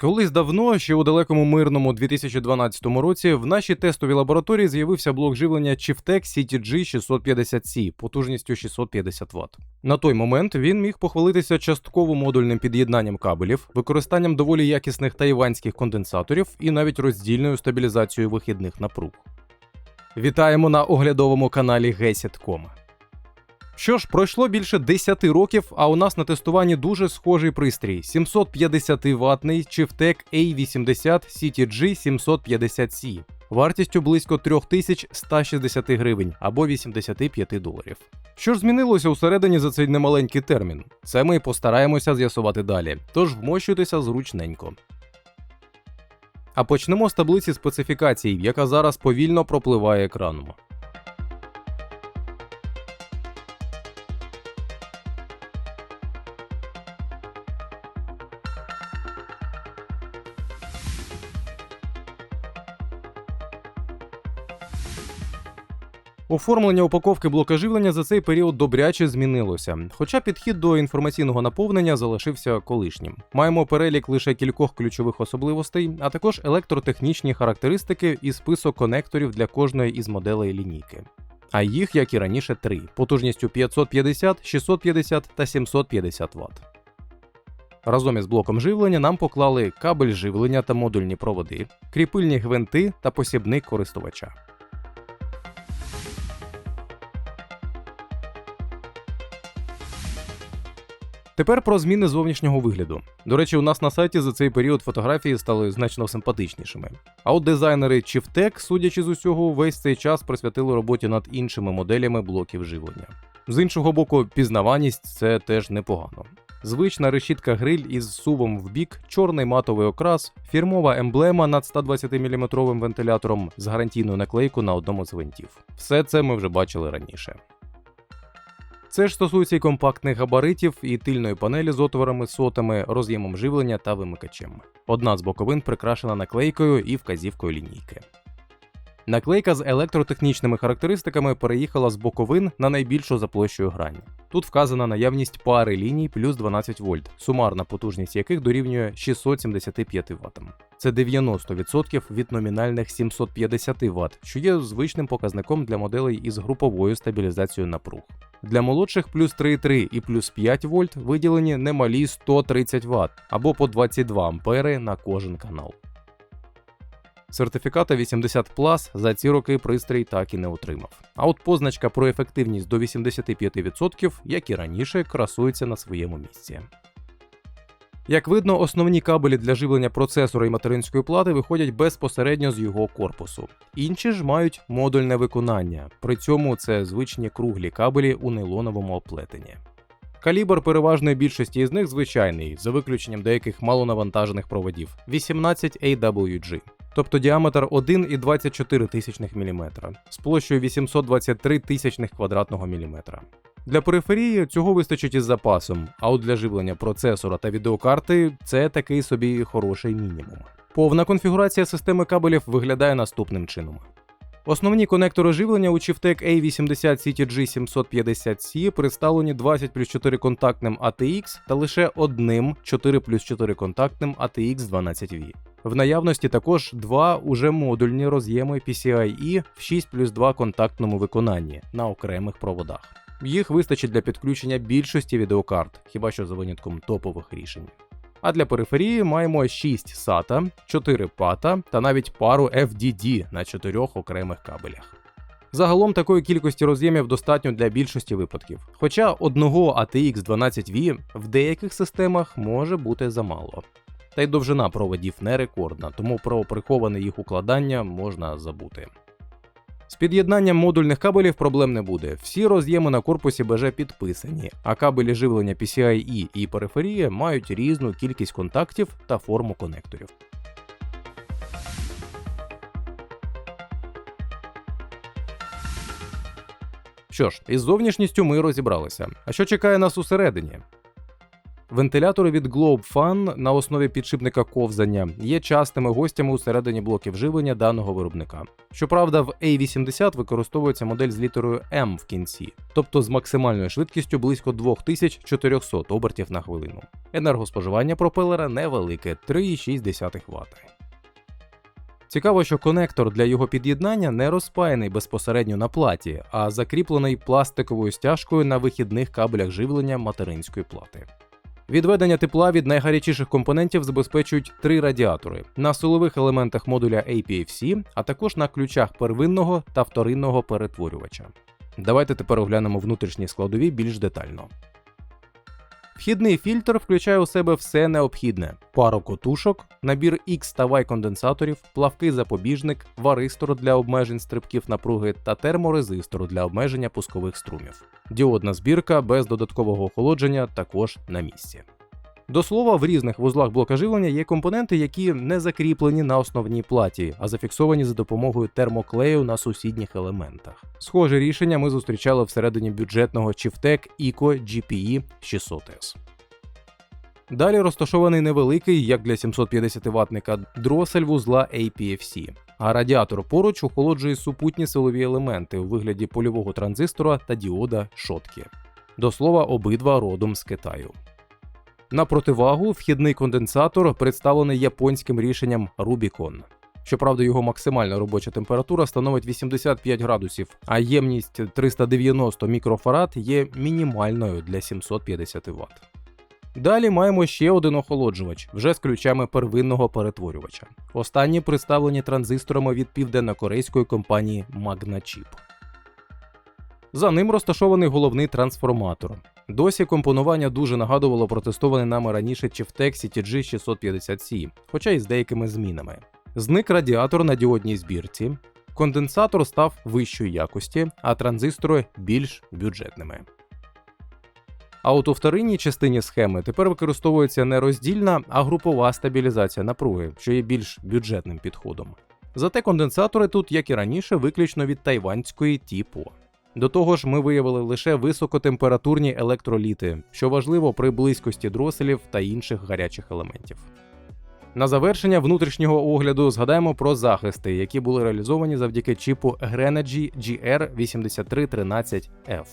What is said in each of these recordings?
Колись давно, ще у далекому мирному 2012 році, в нашій тестовій лабораторії з'явився блок живлення Chieftec CTG 650C потужністю 650 Вт. На той момент він міг похвалитися частково модульним під'єднанням кабелів, використанням доволі якісних тайванських конденсаторів і навіть роздільною стабілізацією вихідних напруг. Вітаємо на оглядовому каналі Gesit.com. Що ж, пройшло більше 10 років, а у нас на тестуванні дуже схожий пристрій 750 ватний Chieftec A80 CTG 750C вартістю близько 3160 гривень або 85 доларів. Що ж змінилося усередині за цей немаленький термін? Це ми постараємося з'ясувати далі, тож вмощуйтеся зручненько. А почнемо з таблиці специфікацій, яка зараз повільно пропливає екраном. Оформлення упаковки блока живлення за цей період добряче змінилося, хоча підхід до інформаційного наповнення залишився колишнім. Маємо перелік лише кількох ключових особливостей, а також електротехнічні характеристики і список конекторів для кожної із моделей лінійки. А їх, як і раніше, три потужністю 550, 650 та 750 Вт. Разом із блоком живлення нам поклали кабель живлення та модульні проводи, кріпильні гвинти та посібник користувача. Тепер про зміни зовнішнього вигляду. До речі, у нас на сайті за цей період фотографії стали значно симпатичнішими. А от дизайнери Chieftec, судячи з усього, весь цей час присвятили роботі над іншими моделями блоків живлення. З іншого боку, пізнаваність це теж непогано. Звична решітка гриль із сувом в бік, чорний матовий окрас, фірмова емблема над 120-мм вентилятором з гарантійною наклейкою на одному з гвинтів. Все це ми вже бачили раніше. Це ж стосується і компактних габаритів, і тильної панелі з отворами, сотами, роз'ємом живлення та вимикачем. Одна з боковин прикрашена наклейкою і вказівкою лінійки. Наклейка з електротехнічними характеристиками переїхала з боковин на найбільшу за площею грань. Тут вказана наявність пари ліній плюс 12 вольт, сумарна потужність яких дорівнює 675 Вт. Це 90% від номінальних 750 Вт, що є звичним показником для моделей із груповою стабілізацією напруг. Для молодших плюс 3,3 і плюс 5 вольт виділені немалі 130 Вт або по 22 ампери на кожен канал. Сертифіката 80 Plus за ці роки пристрій так і не отримав. А от позначка про ефективність до 85%, як і раніше, красується на своєму місці. Як видно, основні кабелі для живлення процесора і материнської плати виходять безпосередньо з його корпусу. Інші ж мають модульне виконання, при цьому це звичні круглі кабелі у нейлоновому оплетенні. Калібр переважної більшості із них звичайний, за виключенням деяких малонавантажених проводів 18 AWG, тобто діаметр 1,24 тисячних мм з площею 823 тисячних квадратного міліметра. Для периферії цього вистачить із запасом, а от для живлення процесора та відеокарти це такий собі хороший мінімум. Повна конфігурація системи кабелів виглядає наступним чином. Основні конектори живлення у Chieftec A80 CTG 750C представлені 20 плюс 4 контактним ATX та лише одним 4 плюс 4 контактним ATX 12V. В наявності також два уже модульні роз'єми PCIe в 6 плюс 2 контактному виконанні на окремих проводах. Їх вистачить для підключення більшості відеокарт, хіба що за винятком топових рішень. А для периферії маємо 6 SATA, 4 PATA та навіть пару FDD на 4 окремих кабелях. Загалом такої кількості роз'ємів достатньо для більшості випадків, хоча одного ATX 12V в деяких системах може бути замало. Та й довжина проводів не рекордна, тому про приховане їх укладання можна забути. З під'єднанням модульних кабелів проблем не буде. Всі роз'єми на корпусі БЖ підписані, а кабелі живлення PCIe і периферії мають різну кількість контактів та форму конекторів. Що ж, із зовнішністю ми розібралися. А що чекає нас усередині? Вентилятори від Globe Fan на основі підшипника ковзання є частими гостями усередині блоків живлення даного виробника. Щоправда, в A80 використовується модель з літерою M в кінці, тобто з максимальною швидкістю близько 2400 обертів на хвилину. Енергоспоживання пропелера невелике 3,6 Вт. Цікаво, що конектор для його під'єднання не розпаяний безпосередньо на платі, а закріплений пластиковою стяжкою на вихідних кабелях живлення материнської плати. Відведення тепла від найгарячіших компонентів забезпечують три радіатори на силових елементах модуля APFC, а також на ключах первинного та вторинного перетворювача. Давайте тепер оглянемо внутрішні складові більш детально. Вхідний фільтр включає у себе все необхідне: пару котушок, набір X та Y конденсаторів, плавкий запобіжник, варистор для обмежень стрибків напруги та терморезистор для обмеження пускових струмів. Діодна збірка без додаткового охолодження також на місці. До слова, в різних вузлах блока живлення є компоненти, які не закріплені на основній платі, а зафіксовані за допомогою термоклею на сусідніх елементах. Схоже рішення ми зустрічали всередині бюджетного Chieftec Eco GPE 600S. Далі розташований невеликий, як для 750 ватника, дросель вузла APFC, а радіатор поруч охолоджує супутні силові елементи у вигляді польового транзистора та діода шотки. До слова, обидва родом з Китаю. На противагу вхідний конденсатор представлений японським рішенням Rubicon. Щоправда, його максимальна робоча температура становить 85 градусів, а ємність 390 мікрофарад є мінімальною для 750 Вт. Далі маємо ще один охолоджувач, вже з ключами первинного перетворювача. Останні представлені транзисторами від південно-корейської компанії Magnachip. За ним розташований головний трансформатор. Досі компонування дуже нагадувало протестований нами раніше Chieftec CTG 650C, хоча й з деякими змінами. Зник радіатор на діодній збірці, конденсатор став вищої якості, а транзистори більш бюджетними. А от у вторинній частині схеми тепер використовується не роздільна, а групова стабілізація напруги, що є більш бюджетним підходом. Зате конденсатори тут, як і раніше, виключно від тайванської ТІПО. До того ж, ми виявили лише високотемпературні електроліти, що важливо при близькості дроселів та інших гарячих елементів. На завершення внутрішнього огляду згадаємо про захисти, які були реалізовані завдяки чіпу Grenergy GR8313F.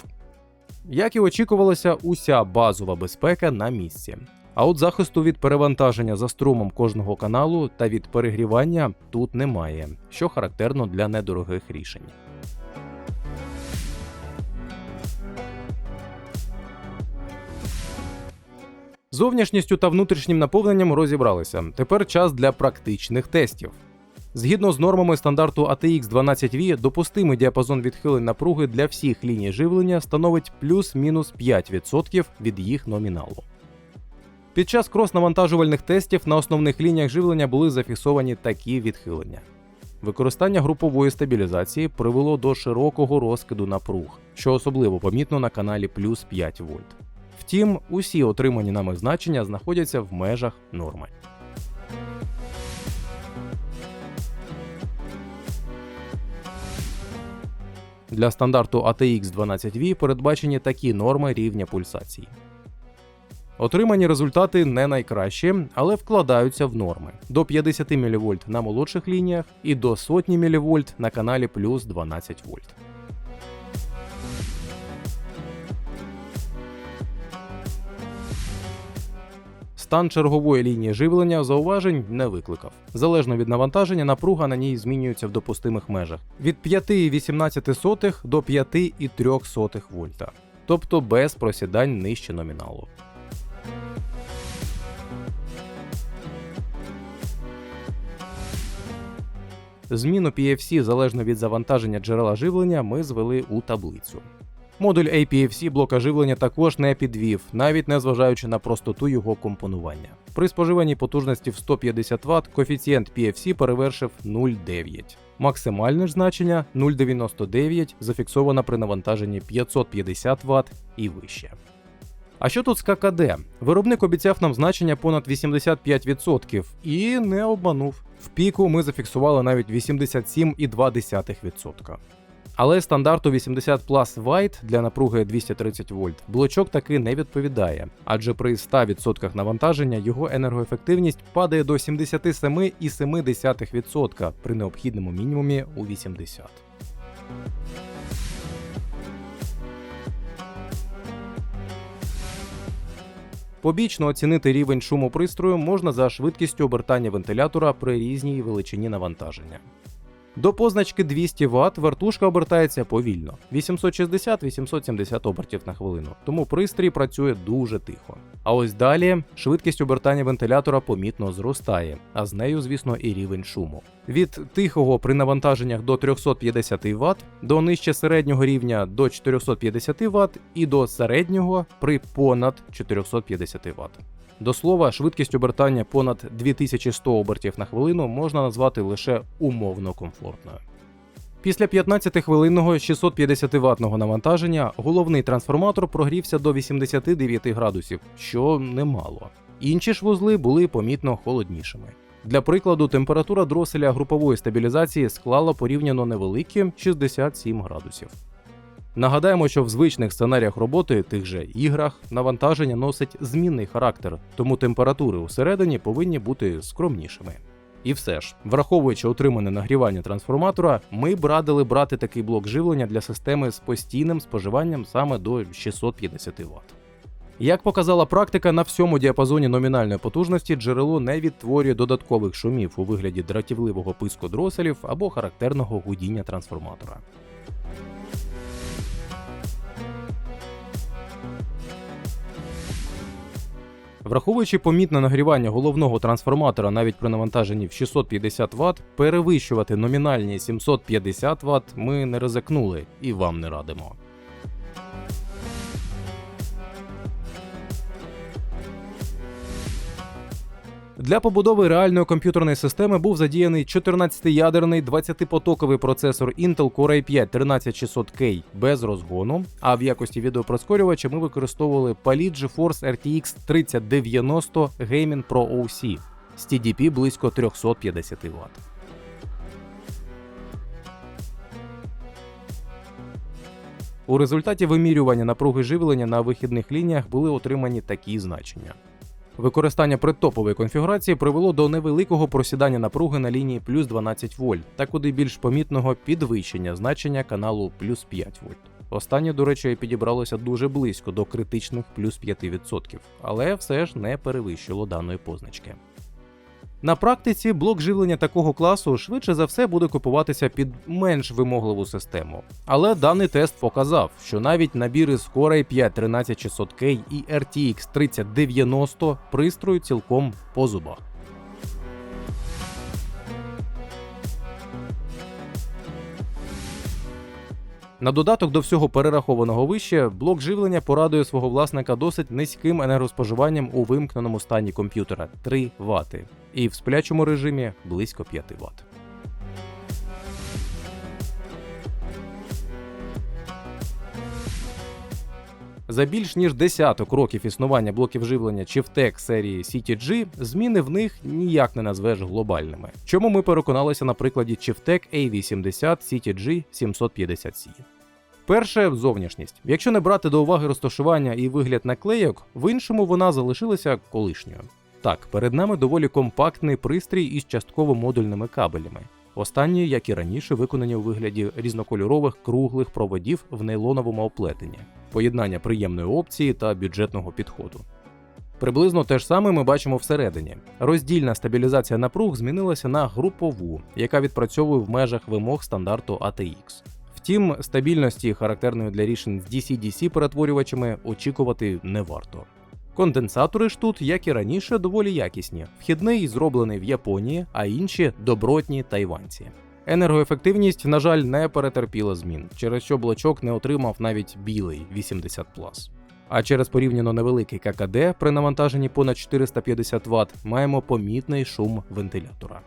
Як і очікувалося, уся базова безпека на місці. А от захисту від перевантаження за струмом кожного каналу та від перегрівання тут немає, що характерно для недорогих рішень. Зовнішністю та внутрішнім наповненням розібралися. Тепер час для практичних тестів. Згідно з нормами стандарту ATX 12V, допустимий діапазон відхилень напруги для всіх ліній живлення становить плюс-мінус 5% від їх номіналу. Під час крос-навантажувальних тестів на основних лініях живлення були зафіксовані такі відхилення. Використання групової стабілізації привело до широкого розкиду напруг, що особливо помітно на каналі плюс 5 вольт. Втім, усі отримані нами значення знаходяться в межах норми. Для стандарту ATX 12V передбачені такі норми рівня пульсації. Отримані результати не найкращі, але вкладаються в норми до 50 мВ на молодших лініях і до сотні мВ на каналі плюс 12 вольт. Стан чергової лінії живлення зауважень не викликав. Залежно від навантаження, напруга на ній змінюється в допустимих межах від 5,18 до 5,3 вольта, тобто без просідань нижче номіналу. Зміну PFC залежно від завантаження джерела живлення ми звели у таблицю. Модуль APFC блока живлення також не підвів, навіть не зважаючи на простоту його компонування. При споживанні потужності в 150 Вт коефіцієнт PFC перевершив 0,9. Максимальне ж значення 0,99 зафіксовано при навантаженні 550 Вт і вище. А що тут з ККД? Виробник обіцяв нам значення понад 85% і не обманув. В піку ми зафіксували навіть 87,2%. Але стандарту 80 Plus White для напруги 230 вольт блочок таки не відповідає, адже при 100% навантаження його енергоефективність падає до 77,7% при необхідному мінімумі у 80. Побічно оцінити рівень шуму пристрою можна за швидкістю обертання вентилятора при різній величині навантаження. До позначки 200 Вт вертушка обертається повільно 860-870 обертів на хвилину, тому пристрій працює дуже тихо. А ось далі швидкість обертання вентилятора помітно зростає, а з нею, звісно, і рівень шуму. Від тихого при навантаженнях до 350 Вт до нижче середнього рівня до 450 Вт і до середнього при понад 450 Вт. До слова, швидкість обертання понад 2100 обертів на хвилину можна назвати лише умовно комфортною. Після 15-хвилинного 650 ватного навантаження головний трансформатор прогрівся до 89 градусів, що немало. Інші ж вузли були помітно холоднішими. Для прикладу, температура дроселя групової стабілізації склала порівняно невеликі 67 градусів. Нагадаємо, що в звичних сценаріях роботи тих же іграх навантаження носить змінний характер, тому температури усередині повинні бути скромнішими. І все ж, враховуючи отримане нагрівання трансформатора, ми б радили брати такий блок живлення для системи з постійним споживанням саме до 650 Вт. Як показала практика, на всьому діапазоні номінальної потужності джерело не відтворює додаткових шумів у вигляді дратівливого писку дроселів або характерного гудіння трансформатора. Враховуючи помітне нагрівання головного трансформатора навіть при навантаженні в 650 Вт, перевищувати номінальні 750 Вт ми не ризикнули і вам не радимо. Для побудови реальної комп'ютерної системи був задіяний 14-ядерний 20-потоковий процесор Intel Core i5 13600K без розгону. А в якості відеопроскорювача ми використовували Palit GeForce RTX 3090 Gaming Pro OC з TDP близько 350 Вт. У результаті вимірювання напруги живлення на вихідних лініях були отримані такі значення. Використання предтопової конфігурації привело до невеликого просідання напруги на лінії плюс 12 вольт та куди більш помітного підвищення значення каналу плюс 5 вольт. Останнє, до речі, підібралося дуже близько до критичних плюс 5%, але все ж не перевищило даної позначки. На практиці блок живлення такого класу швидше за все буде купуватися під менш вимогливу систему. Але даний тест показав, що навіть набіри з Core i5 13600K і RTX 3090 пристрою цілком по зубах. На додаток до всього перерахованого вище, блок живлення порадує свого власника досить низьким енергоспоживанням у вимкненому стані комп'ютера 3 Вт, і в сплячому режимі близько 5 Вт. За більш ніж десяток років існування блоків живлення Chivtec серії CTG, зміни в них ніяк не назвеш глобальними. Чому ми переконалися на прикладі Chivtec A80 CTG 750C. Перше зовнішність. Якщо не брати до уваги розташування і вигляд наклейок, в іншому вона залишилася колишньою. Так, перед нами доволі компактний пристрій із частково модульними кабелями. Останні, як і раніше, виконані у вигляді різнокольорових круглих проводів в нейлоновому оплетенні, поєднання приємної опції та бюджетного підходу. Приблизно те ж саме ми бачимо всередині. Роздільна стабілізація напруг змінилася на групову, яка відпрацьовує в межах вимог стандарту ATX. Втім, стабільності, характерної для рішень з DC-DC перетворювачами, очікувати не варто. Конденсатори ж тут, як і раніше, доволі якісні. Вхідний зроблений в Японії, а інші добротні тайванці. Енергоефективність, на жаль, не перетерпіла змін, через що блочок не отримав навіть білий 80 А через порівняно невеликий ККД при навантаженні понад 450 Вт маємо помітний шум вентилятора.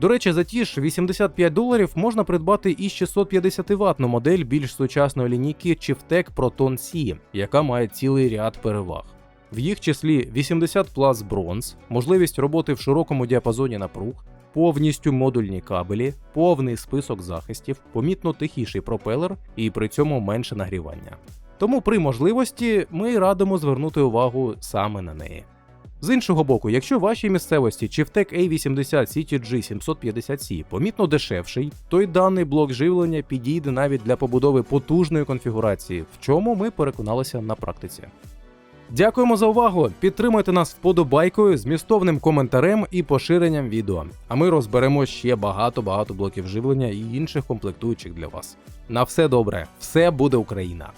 До речі, за ті ж 85 доларів можна придбати і 650 ватну модель більш сучасної лінійки Chivtec Proton C, яка має цілий ряд переваг. В їх числі 80 Plus Bronze, можливість роботи в широкому діапазоні напруг, повністю модульні кабелі, повний список захистів, помітно тихіший пропелер і при цьому менше нагрівання. Тому при можливості ми радимо звернути увагу саме на неї. З іншого боку, якщо в вашій місцевості Chivtec A80 CTG 750C помітно дешевший, то даний блок живлення підійде навіть для побудови потужної конфігурації, в чому ми переконалися на практиці. Дякуємо за увагу! Підтримуйте нас вподобайкою, змістовним коментарем і поширенням відео. А ми розберемо ще багато-багато блоків живлення і інших комплектуючих для вас. На все добре, все буде Україна!